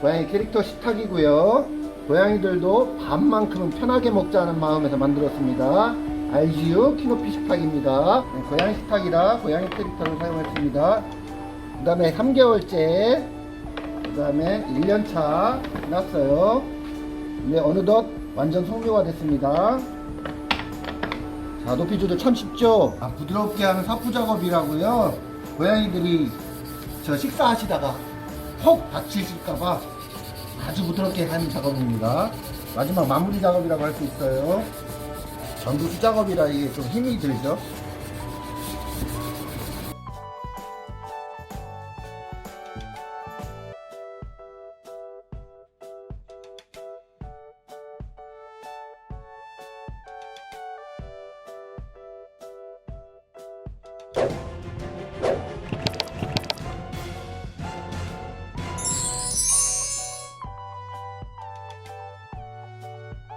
고양이 캐릭터 식탁이고요. 고양이들도 밥만큼은 편하게 먹자는 마음에서 만들었습니다. 알지유 키노피 식탁입니다. 네, 고양이 식탁이라 고양이 캐릭터를 사용했습니다. 그 다음에 3개월째, 그 다음에 1년차 지났어요. 근데 어느덧 완전 성료가 됐습니다. 자, 높이주도 참 쉽죠? 아, 부드럽게 하는 사푸 작업이라고요. 고양이들이 저 식사하시다가 혹 다치실까봐 아주 부드럽게 하는 작업입니다. 마지막 마무리 작업이라고 할 수 있어요. 전부 수 작업이라 이게 좀 힘이 들죠.